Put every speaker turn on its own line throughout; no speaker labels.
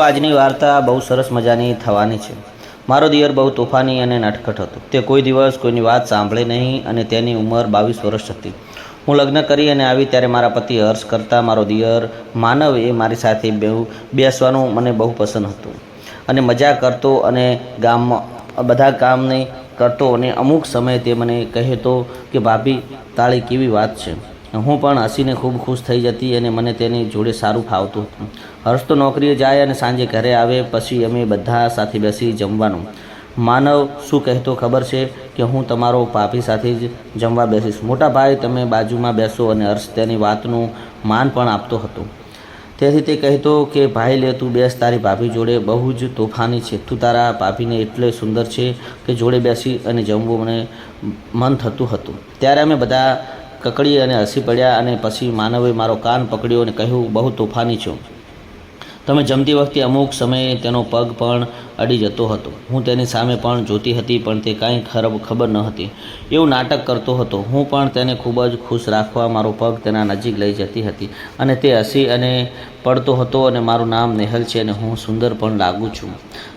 આજની વાર્તા બહુ સરસ મજાની થવાની છે. મારો દિયર બહુ તોફાની અને નટખટ હતો. તે કોઈ દિવસ કોઈની વાત સાંભળે નહીં અને તેની ઉંમર બાવીસ વર્ષ હતી. હું લગ્ન કરી અને આવી ત્યારે મારા પતિ હર્ષ કરતાં મારો દિયર માનવ એ મારી સાથે બેસવાનું મને બહુ પસંદ હતું. અને મજા કરતો અને ગામમાં બધા કામને કરતો અને અમુક સમયે તે મને કહેતો કે, ભાભી, તાળી કેવી વાત છે? હું પણ હસીને ખૂબ ખુશ થઈ જતી અને મને તેની જોડે સારું ફાવતું હતું. હર્ષ તો નોકરીએ જાય અને સાંજે ઘરે આવે, પછી અમે બધા સાથે બેસી જમવાનું. માનવ, શું કહેતો ખબર છે કે હું તમારો ભાભી સાથે જ જમવા બેસીશ. મોટા ભાઈ, તમે બાજુમાં બેસો અને હર્ષ તેની વાતનું માન પણ આપતો હતો. તેથી તે કહેતો કે, ભાઈ લે, તું બેસ તારી ભાભી જોડે. બહુ જ તોફાની છે. તું તારા ભાભીને એટલે સુંદર છે કે જોડે બેસી અને જમવું મને મન થતું હતું. ત્યારે અમે બધા કકડી અને હસી પડ્યા અને પછી માનવે મારો કાન પકડ્યો અને કહ્યું, બહુ તોફાની છું. તમે જમતી વખતે અમુક સમયે તેનો પગ પણ અડી જતો હતો. હું તેની સામે પણ જોતી હતી, પણ તે કાંઈ ખરાબ ખબર ન હતી. એવું નાટક કરતો હતો. હું પણ તેને ખૂબ જ ખુશ રાખવા મારો પગ તેના નજીક લઈ જતી હતી અને તે હસી અને પડતો હતો અને મારું નામ નેહલ છે અને હું સુંદર પણ લાગું છું.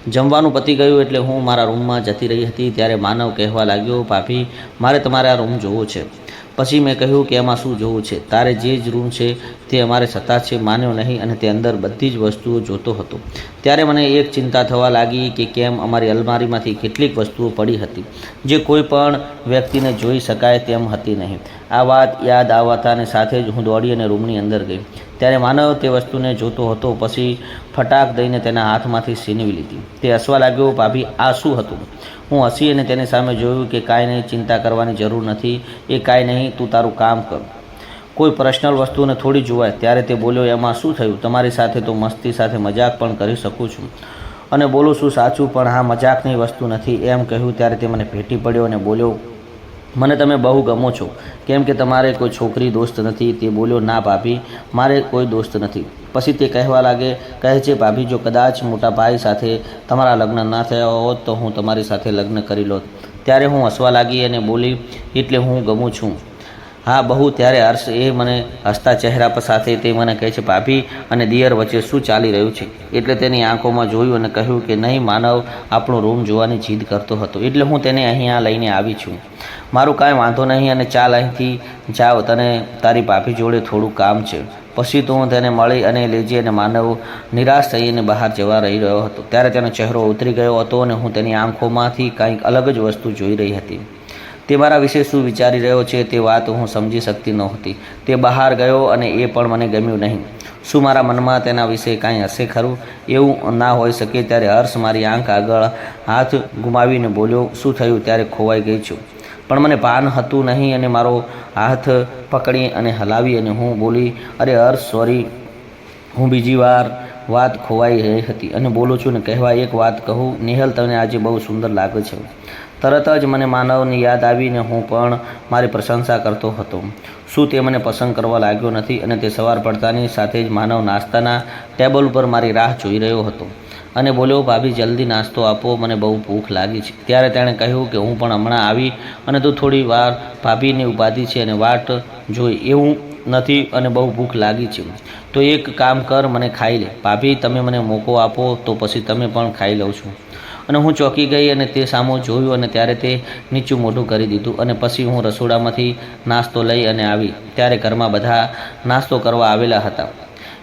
જમવાનું પતી ગયું એટલે હું મારા રૂમમાં જતી રહી હતી. ત્યારે માનવ કહેવા લાગ્યો, ભાભી, મારે તમારા રૂમ જોવો છે. પછી મેં કહ્યું કે એમાં શું જોવું છે? તારે જે જ રૂમ છે તે અમારે સત્તા છે, માન્યો નહીં અને તે અંદર બધી જ વસ્તુઓ જોતો હતો. ત્યારે મને એક ચિંતા થવા લાગી કે કેમ અમારી અલમારીમાંથી કેટલીક વસ્તુઓ પડી હતી, જે કોઈ પણ વ્યક્તિને જોઈ શકાય તેમ હતી નહીં. આ વાત યાદ આવતાને સાથે જ હું દોડી અને રૂમની અંદર ગઈ. ત્યારે માનવ તે વસ્તુને જોતો હતો, પછી ફટાક દઈને તેના હાથમાંથી છીનવી લીધી. તે હસવા લાગ્યો, ભાભી, આ શું હતું? હું હસી અને તેની સામે જોયું કે કાંઈ નહીં, ચિંતા કરવાની જરૂર નથી. એ કાંઈ નહીં, તું તારું કામ કર. કોઈ પર્સનલ વસ્તુને થોડી જોવાય, ત્યારે તે બોલ્યો, એમાં શું થયું? તમારી સાથે તો મસ્તી સાથે મજાક પણ કરી શકું છું. અને બોલું, શું સાચું? પણ હા, મજાકની વસ્તુ નથી. એમ કહ્યું, ત્યારે તે મને ભેટી પડ્યો અને બોલ્યો મને તમે બહુ ગમો છો. કેમ કે તમારે કોઈ છોકરી દોસ્ત નથી, તે બોલ્યો, ના ભાભી, મારે કોઈ દોસ્ત નથી. પછી તે કહેવા લાગે, કહે છે, ભાભી, જો કદાચ મોટા ભાઈ સાથે તમારા લગ્ન ના થયા હોત, તો હું તમારી સાથે લગ્ન કરી લોત. ત્યારે હું હસવા લાગી અને બોલી, એટલે હું ગમું છું. હા, બહુ ત્યારે હર્ષ એ મને હસતા ચહેરા પર સાથે તે મને કહે છે, ભાભી અને દિયર વચ્ચે શું ચાલી રહ્યું છે? એટલે તેની આંખોમાં જોયું અને કહ્યું કે, નહીં, માનવ આપણો રૂમ જોવાની જીદ કરતો હતો, એટલે હું તેને અહીંયા લઈને આવી છું. મારું કાંઈ વાંધો નહીં અને ચાલ અહીંથી જાઓ તને તારી ભાભી જોડે થોડું કામ છે. પછી તો હું તેને મળી અને લેજી અને માનવ નિરાશ થઈને બહાર જવા રહી રહ્યો હતો. ત્યારે તેનો ચહેરો ઉતરી ગયો હતો અને હું તેની આંખોમાંથી કંઈક અલગ જ વસ્તુ જોઈ રહી હતી. તે મારા વિશે શું વિચારી રહ્યો છે તે વાત હું સમજી શકતી નહોતી. તે બહાર ગયો અને એ પણ મને ગમ્યું નહીં. શું મારા મનમાં તેના વિશે કાંઈ હશે ખરું? એવું ના હોઈ શકે ત્યારે હર્ષ મારી આંખ આગળ હાથ ગુમાવીને બોલ્યો, શું થયું? ત્યારે ખોવાઈ ગઈ છું. પણ મને ભાન હતું નહીં અને મારો હાથ પકડી અને હલાવી અને હું બોલી, અરે હર્ષ, સોરી. હું બીજી વાર વાત ખોવાઈ રહી હતી. અને બોલું છું ને કહેવા એક વાત કહું, નિહલ, તને આજે બહુ સુંદર લાગે છે. તરત જ મને માનવની યાદ આવીને હું પણ મારી પ્રશંસા કરતો હતો. શું તે મને પસંદ કરવા લાગ્યો નથી અને તે સવાર પડતાની સાથે જ માનવ નાસ્તાના ટેબલ ઉપર મારી રાહ જોઈ રહ્યો હતો. અને બોલ્યો, ભાભી, જલ્દી નાસ્તો આપો, મને બહુ ભૂખ લાગી છે. ત્યારે તેણે કહ્યું કે, હું પણ હમણાં આવી અને તું થોડી વાર ભાભીની ઉપાધિ છે અને વાટ જોઈ એવું નથી અને બહુ ભૂખ લાગી છે. તો એક કામ કર, મને ખાઈ લે. ભાભી, તમે મને મોકો આપો તો પછી તમે પણ ખાઈ લઉં છું. અને હું ચોંકી ગઈ અને તે સામો જોયું અને ત્યારે તે નીચું મોઢું કરી દીધું અને પછી હું રસોડામાંથી નાસ્તો લઈ અને આવી. ત્યારે ઘરમાં બધા નાસ્તો કરવા આવેલા હતા.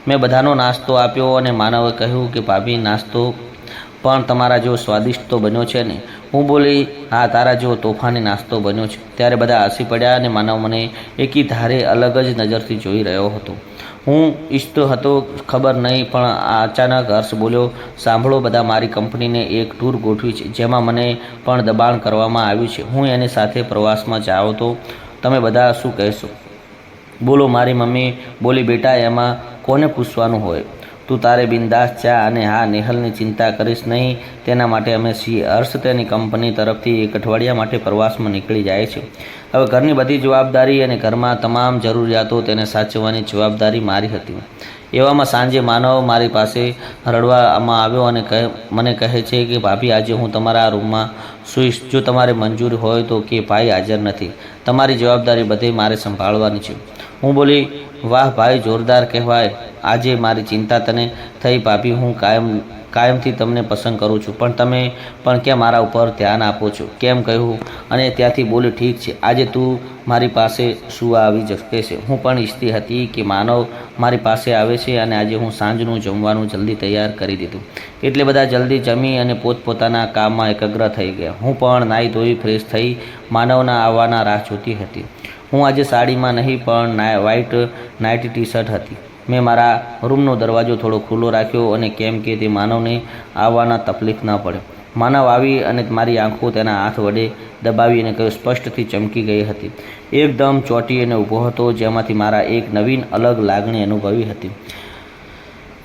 મેં બધાનો નાસ્તો આપ્યો અને માનવે કહ્યું કે, ભાભી, નાસ્તો પણ તમારા જેવો સ્વાદિષ્ટ તો બન્યો છે ને? હું બોલી, હા, તારા જેવો તોફાની નાસ્તો બન્યો છે. ત્યારે બધા હસી પડ્યા અને માનવ મને એકી ધારે અલગ જ નજરથી જોઈ રહ્યો હતો. હું ઈચ્છતો હતો, ખબર નહીં, પણ અચાનક હર્ષ બોલ્યો, સાંભળો બધા, મારી કંપનીને એક ટૂર ગોઠવી છે, જેમાં મને પણ દબાણ કરવામાં આવ્યું છે. હું એની સાથે પ્રવાસમાં જાઉં તો તમે બધા શું કહેશો? બોલો, મારી મમ્મી, બોલી, બેટા, એમાં કોને પૂછવાનું હોય? તું તારે બિંદાસ ચા અને હા નેહલની ચિંતા કરીશ નહીં. તેના માટે અમે સી હર્ષ તેની કંપની તરફથી એક અઠવાડિયા માટે પ્રવાસમાં નીકળી જાય છે. હવે ઘરની બધી જવાબદારી અને ઘરમાં તમામ જરૂરિયાતો તેને સાચવવાની જવાબદારી મારી હતી. એવામાં સાંજે માનવ મારી પાસે રડવામાં આવ્યો અને કહે, મને કહે છે કે, ભાભી, આજે હું તમારા રૂમમાં સુઈશ. જો તમારે મંજૂર હોય તો કે ભાઈ હાજર નથી. તમારી જવાબદારી બધે મારે સંભાળવાની છે. હું બોલી વાહ ભાઈ, જોરદાર કહેવાય. આજે મારી ચિંતા તને થઈ ભાભી, હું કાયમ, કાયમથી તમને પસંદ કરું છું. પણ તમે પણ કેમ મારા ઉપર ધ્યાન આપો છો? કેમ કહ્યું? અને ત્યાંથી બોલી, ઠીક છે, આજે તું મારી પાસે શું આવી જશે છે? હું પણ ઈચ્છતી હતી કે માનવ મારી પાસે આવે છે અને આજે હું સાંજનું જમવાનું જલ્દી તૈયાર કરી દીધું. એટલે બધા જલ્દી જમી અને પોતપોતાના કામમાં એકાગ્ર થઈ ગયા. હું પણ નાહી ધોઈ, ફ્રેશ થઈ માનવના આવવાના રાહ જોતી હતી. હું આજે સાડીમાં નહીં, પણ ના વ્હાઇટ નાઇટ ટી શર્ટ હતી. મેં મારા રૂમનો દરવાજો થોડો ખુલ્લો રાખ્યો અને કેમ કે તે માનવને આવવાના તકલીફ ન પડે. માનવ આવી અને મારી આંખો તેના હાથ વડે દબાવી અને કહ્યું, સ્પષ્ટથી ચમકી ગઈ હતી. એકદમ ચોંટી અને ઊભો હતો, જેમાંથી મારા એક નવીન અલગ લાગણી અનુભવી હતી.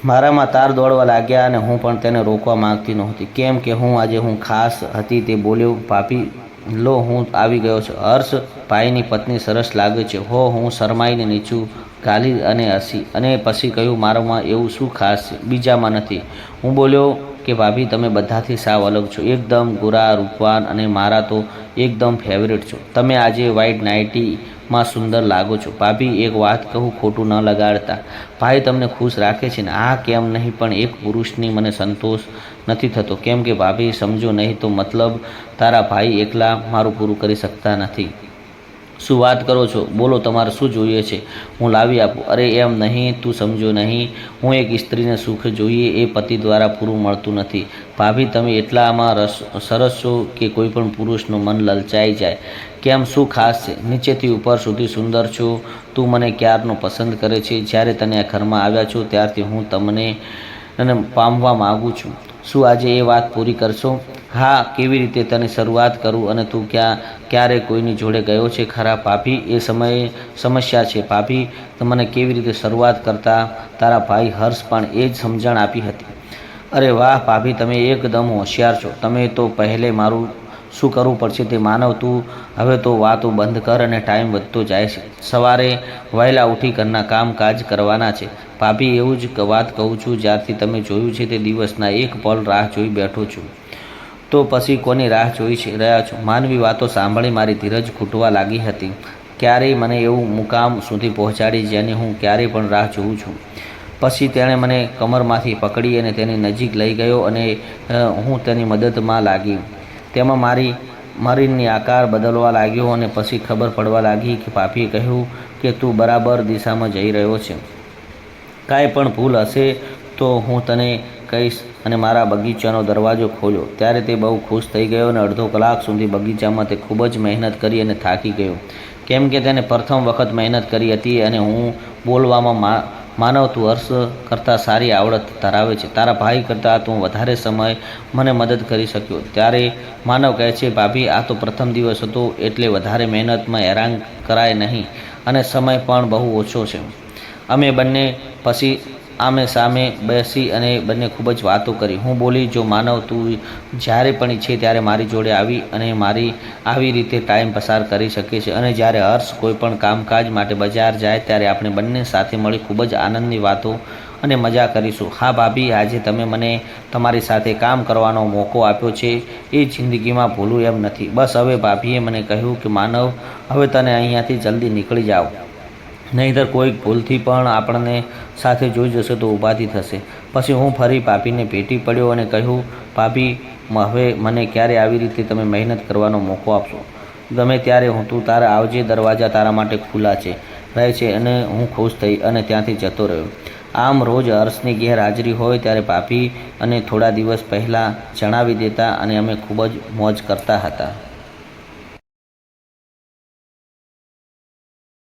મારામાં તાર દોડવા લાગ્યા અને હું પણ તેને રોકવા માંગતી નહોતી. કેમ કે હું આજે હું ખાસ હતી તે બોલ્યો ભાભી લો, હું આવી ગયો છું. હર્ષ ભાઈની પત્ની સરસ લાગે છે. હો, હું શરમાઈને નીચું ગાલી અને હસી. અને પછી કહ્યું, મારામાં એવું શું ખાસ? છે બીજામાં નથી. હું બોલ્યો કે, ભાભી, તમે બધાથી સાવ અલગ છો. એકદમ ગોરા, રૂપવાન અને મારા તો એકદમ ફેવરેટ છો. તમે આજે વ્હાઇટ નાઇટીમાં સુંદર લાગો છો. ભાભી, એક વાત કહું, ખોટું ન લગાડતા. ભાઈ તમને ખુશ રાખે છે ને? આ કેમ નહીં? પણ એક પુરુષની મને સંતોષ નથી થતો. કેમ કે, ભાભી, સમજો નહીં તો મતલબ તારા ભાઈ એકલા મારું પૂરું કરી શકતા નથી. શું વાત કરો છો? બોલો, તમારે શું જોઈએ છે? હું લાવી આપું. અરે, એમ નહીં, તું સમજો નહીં. હું એક સ્ત્રીને સુખ જોઈએ એ પતિ દ્વારા પૂરું મળતું નથી. ભાભી, તમે એટલામાં રસ, સરસ છો કે કોઈ પણ પુરુષનું મન લલચાઈ જાય. કેમ, શું ખાસ છે? નીચેથી ઉપર સુધી સુંદર છો? તું મને ક્યારનો પસંદ કરે છે? જ્યારે તને આ ઘરમાં આવ્યા છો, ત્યારથી હું તમને પામવા માગું છું. શું આજે એ વાત પૂરી કરશો? હા, કેવી રીતે તને શરૂઆત કરું અને તું ક્યાં ક્યારે કોઈની જોડે ગયો છે ખરા ભાભી? એ સમયે સમસ્યા છે. ભાભી તમને કેવી રીતે શરૂઆત કરતા? તારા ભાઈ હર્ષ પણ એ જ સમજણ આપી હતી. અરે વાહ ભાભી, તમે એકદમ હોશિયાર છો. તમે તો પહેલે મારું શું કરવું પડશે તે માનવ તું. હવે તો વાતો બંધ કર અને ટાઈમ વધતો જાય છે. સવારે વહેલા ઉઠી ઘરના કામકાજ કરવાના છે. ભાભી, એવું જ વાત કહું છું, જ્યારથી તમે જોયું છે તે દિવસના એક પલ રાહ જોઈ બેઠો છું. તો પછી કોની રાહ જોઈ રહ્યા છો? માનવી વાતો સાંભળી મારી ધીરજ ખૂટવા લાગી હતી. ક્યારેય મને એવું મુકામ સુધી પહોંચાડી જેની હું ક્યારેય પણ રાહ જોઉં છું. પછી તેણે મને કમરમાંથી પકડી અને તેની નજીક લઈ ગયો અને હું તેની મદદમાં લાગી. તેમાં મારી મરીનની આકાર બદલવા લાગ્યો અને પછી ખબર પડવા લાગી કે પાપીએ કહ્યું કે તું બરાબર દિશામાં જઈ રહ્યો છે. કાંઈ પણ ભૂલ હશે તો હું તને કહીશ અને મારા બગીચાનો દરવાજો ખોલ્યો. ત્યારે તે બહુ ખુશ થઈ ગયો અને અડધો કલાક સુધી બગીચામાં તે ખૂબ જ મહેનત કરી અને થાકી ગયો. કેમ કે તેને પ્રથમ વખત મહેનત કરી હતી અને હું બોલવામાં માનવ તું હર્ષ કરતાં સારી આવડત ધરાવે છે. તારા ભાઈ કરતાં તું વધારે સમય મને મદદ કરી શક્યો. ત્યારે માનવ કહે છે, ભાભી, આ તો પ્રથમ દિવસ હતો એટલે વધારે મહેનતમાં હેરાન કરાય નહીં અને સમય પણ બહુ ઓછો છે. અમે બંને પછી આમે સામે બેસી અને બંને ખૂબ જ વાતો કરી. હું બોલી, જો માનવ તું જ્યારે પણ ઈચ્છે ત્યારે મારી જોડે આવી અને મારી આવી રીતે ટાઈમ પસાર કરી શકે છે. અને જ્યારે હર્ષ કોઈ પણ કામકાજ માટે બજાર જાય ત્યારે આપણે બંને સાથે મળી ખૂબ જ આનંદની વાતો અને મજા કરીશું. હા ભાભી, આજે તમે મને તમારી સાથે કામ કરવાનો મોકો આપ્યો છે. એ જિંદગીમાં ભૂલું એમ નથી. બસ હવે ભાભીએ મને કહ્યું કે, માનવ, હવે તને અહીંયાથી જલ્દી નીકળી જાઓ. નહીંતર કોઈક ભૂલથી પણ આપણને સાથે જોઈ જશે તો ઊભાથી થશે. પછી હું ફરી પાપીને ભેટી પડ્યો અને કહ્યું, પાપી હવે મને ક્યારે આવી રીતે તમે મહેનત કરવાનો મોકો આપશો? ગમે ત્યારે હું તું તારા આવજે, દરવાજા તારા માટે ખુલ્લા છે, રહે છે અને હું ખુશ થઈ અને ત્યાંથી જતો રહ્યો. આમ રોજ હર્ષની ગેરહાજરી હોય ત્યારે ભાભી અને થોડા દિવસ પહેલાં જણાવી દેતા અને અમે ખૂબ જ મોજ કરતા હતા.